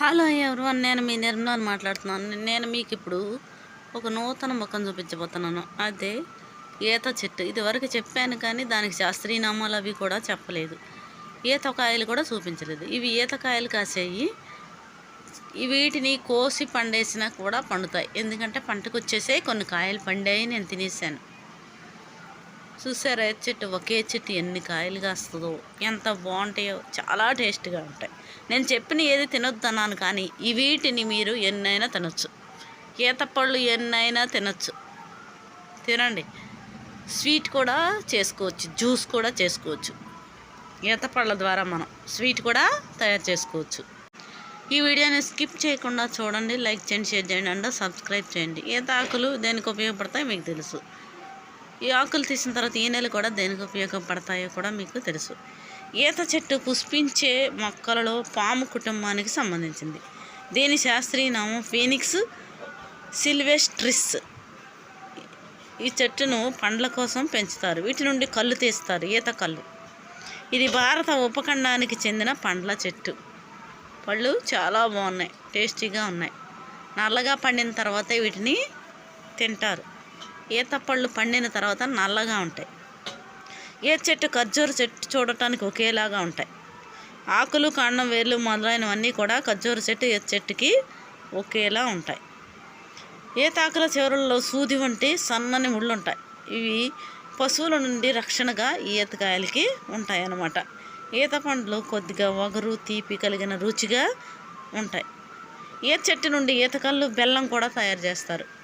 Hello everyone నేను మీ నిర్మలాని మాట్లాడుతున్నాను. నేను మీకు ఇప్పుడు ఒక నూతన ముఖం చూపించబోతున్నాను. అదే ఈత చెట్టు. ఇది వరకు చెప్పాను కానీ దానికి శాస్త్రీయ నామాలు అవి కూడా చెప్పలేదు. ఈతకాయలు కూడా చూపించలేదు. ఇవి ఈతకాయలు కాసేయి. వీటిని కోసి పండేసినా కూడా పండుతాయి. ఎందుకంటే పంటకు వచ్చేసే కొన్ని కాయలు పండాయి నేను తినేసాను. చూసారా? చెట్టు ఒకే చెట్టు ఎన్ని కాయలు కాస్తుందో ఎంత బాగుంటాయో చాలా టేస్ట్గా ఉంటాయి. నేను చెప్పిన ఏది తినొద్దన్నాను కానీ ఈ వీటిని మీరు ఎన్నైనా తినొచ్చు. ఈతపళ్ళు ఎన్నైనా తినొచ్చు. తినండి. స్వీట్ కూడా చేసుకోవచ్చు జ్యూస్ కూడా చేసుకోవచ్చు. ఈతపళ్ళ ద్వారా మనం స్వీట్ కూడా తయారు చేసుకోవచ్చు. ఈ వీడియోని స్కిప్ చేయకుండా చూడండి లైక్ చేయండి షేర్ చేయండి అండ్ సబ్స్క్రైబ్ చేయండి. ఈత ఆకులు దేనికి ఉపయోగపడతాయి మీకు తెలుసు. ఈ ఆకులు తీసిన తర్వాత ఈ కూడా దేనికి ఉపయోగపడతాయో కూడా మీకు తెలుసు. ఈత చెట్టు పుష్పించే మొక్కలలో పాము కుటుంబానికి సంబంధించింది. దీని శాస్త్రీయ నామం ఫీనిక్స్ సిల్వెస్ట్రిస్. ఈ చెట్టును పండ్ల కోసం పెంచుతారు. వీటి నుండి కళ్ళు తీస్తారు. ఈత కళ్ళు. ఇది భారత ఉపఖండానికి చెందిన పండ్ల చెట్టు. పళ్ళు చాలా బాగున్నాయి. టేస్టీగా ఉన్నాయి. నల్లగా పండిన తర్వాత వీటిని తింటారు. ఈతపళ్ళు పండిన తర్వాత నల్లగా ఉంటాయి. ఏ చెట్టు ఖర్జూర చెట్టు చూడటానికి ఒకేలాగా ఉంటాయి. ఆకులు కాండం వేర్లు మొదలైనవన్నీ కూడా ఖర్జూర చెట్టు ఈత చెట్టుకి ఒకేలా ఉంటాయి. ఈతాకుల చివరల్లో సూది వంటి సన్నని ముళ్ళు ఉంటాయి ఇవి పశువుల నుండి రక్షణగా ఈతకాయలకి ఉంటాయి అన్నమాట ఈత పండ్లు కొద్దిగా వగరు తీపి కలిగిన రుచిగా ఉంటాయి. ఈత చెట్టు నుండి ఈతకళ్ళు బెల్లం కూడా తయారు చేస్తారు.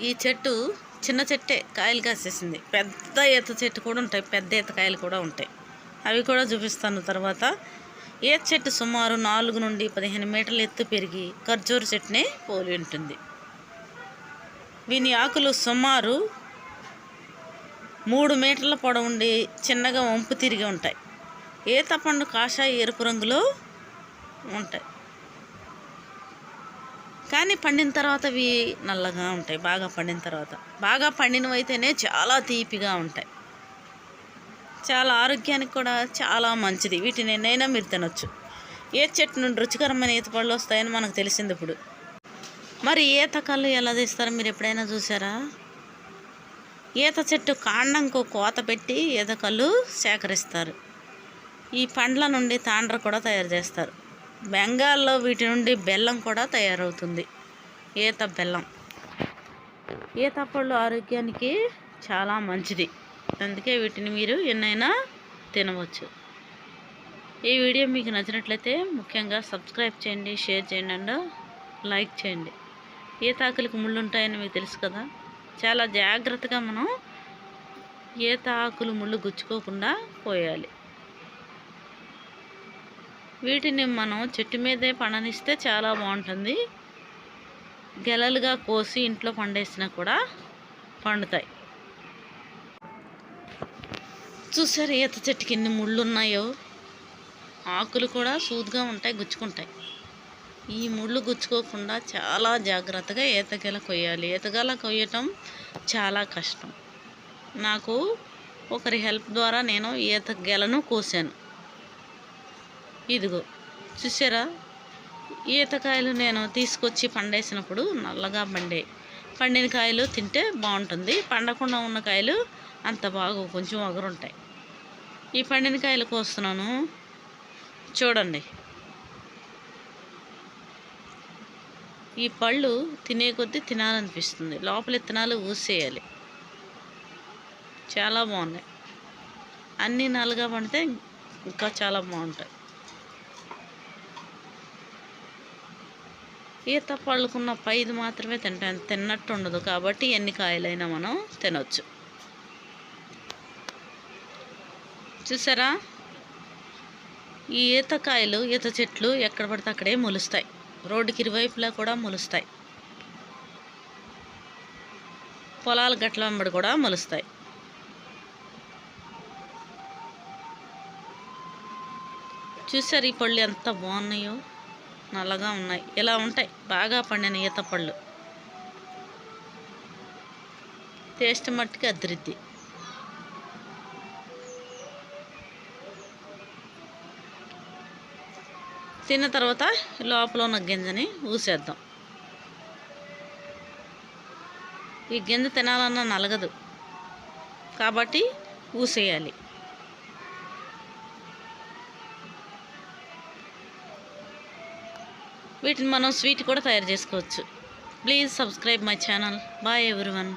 ఈ చెట్టు చిన్న చెట్టే కాయలు కాసేసింది. పెద్ద ఈత చెట్టు కూడా ఉంటాయి. పెద్ద ఈత కాయలు కూడా ఉంటాయి. అవి కూడా చూపిస్తాను తర్వాత. ఈత చెట్టు సుమారు నాలుగు నుండి పదిహేను మీటర్ల ఎత్తు పెరిగి ఖర్జూర చెట్టునే పోలి ఉంటుంది. వీని ఆకులు సుమారు మూడు మీటర్ల పొడవుండి చిన్నగా వంపు తిరిగి ఉంటాయి. ఈత పండు కాషాయ ఎరుపు రంగులో ఉంటాయి. కానీ పండిన తర్వాత అవి నల్లగా ఉంటాయి బాగా పండిన తర్వాత. బాగా పండినవి అయితేనే చాలా తీపిగా ఉంటాయి. చాలా ఆరోగ్యానికి కూడా చాలా మంచిది. వీటిని ఎన్నైనా మీరు తినొచ్చు. ఏ చెట్టు నుండి రుచికరమైన ఈత పళ్ళు వస్తాయని మనకు తెలిసింది ఇప్పుడు. మరి ఈత కళ్ళు ఎలా తీస్తారో మీరు ఎప్పుడైనా చూసారా? ఈత చెట్టు కాండంకు కోత పెట్టి ఈత కళ్ళు సేకరిస్తారు. ఈ పండ్ల నుండి తాండ్ర కూడా తయారు చేస్తారు. బెంగాల్లో వీటి నుండి బెల్లం కూడా తయారవుతుంది. ఈత బెల్లం. ఈత పళ్ళు ఆరోగ్యానికి చాలా మంచిది. అందుకే వీటిని మీరు ఎన్నైనా తినవచ్చు. ఈ వీడియో మీకు నచ్చినట్లయితే ముఖ్యంగా సబ్స్క్రైబ్ చేయండి షేర్ చేయండి అండ్ లైక్ చేయండి. ఈత ఆకులకు ముళ్ళు ఉంటాయని మీకు తెలుసు కదా. చాలా జాగ్రత్తగా మనం ఈత ఆకులు ముళ్ళు గుచ్చుకోకుండా పోయాలి. వీటిని మనం చెట్టు మీదే పండనిస్తే చాలా బాగుంటుంది. గెలలుగా కోసి ఇంట్లో పండేసినా కూడా పండుతాయి. చూసారు ఈత చెట్టుకి ఎన్ని ముళ్ళు ఉన్నాయో ఆకులు కూడా సూదుగా ఉంటాయి గుచ్చుకుంటాయి. ఈ ముళ్ళు గుచ్చుకోకుండా చాలా జాగ్రత్తగా ఈతగల కొయ్యాలి. ఈతగల కొయ్యటం చాలా కష్టం. నాకు ఒకరి హెల్ప్ ద్వారా నేను ఈత గెలను కోసాను. ఇదిగో చూసారా ఈతకాయలు నేను తీసుకొచ్చి పండేసినప్పుడు నల్లగా పండే పండిన కాయలు తింటే బాగుంటుంది. పండకుండా ఉన్న కాయలు అంత బాగా కొంచెం ఒగరుంటాయి ఈ పండిన కాయలు కోస్తున్నాను చూడండి. ఈ పళ్ళు తినే కొద్దీ తినాలనిపిస్తుంది. లోపల ఇత్తనాలు ఊసేయాలి. చాలా బాగున్నాయి. అన్నీ నల్లగా పండితే ఇంకా చాలా బాగుంటాయి. ఈత పళ్ళకున్న పైది మాత్రమే తింటాం తిన్నట్టు ఉండదు కాబట్టి ఎన్ని కాయలైనా మనం తినొచ్చు. చూసారా? ఈ ఈతకాయలు ఈత చెట్లు ఎక్కడ పడితే అక్కడే మొలుస్తాయి. రోడ్డుకి ఇరువైపులా కూడా మొలుస్తాయి. పొలాల గట్ల వెంబడి కూడా మొలుస్తాయి. చూసారు ఈ పళ్ళు ఎంత బాగున్నాయో? నల్లగా ఉన్నాయి. ఇలా ఉంటాయి? బాగా పండిన ఈత పళ్ళు. టేస్ట్ మట్టుకి అదిరిద్ది. తిన్న తర్వాత లోపల ఉన్న గింజని ఊసేద్దాం. ఈ గింజ తినాలన్నా నలగదు. కాబట్టి ఊసేయాలి. వీటిని మనం స్వీట్ కూడా తయారు చేసుకోవచ్చు. Please subscribe my channel bye everyone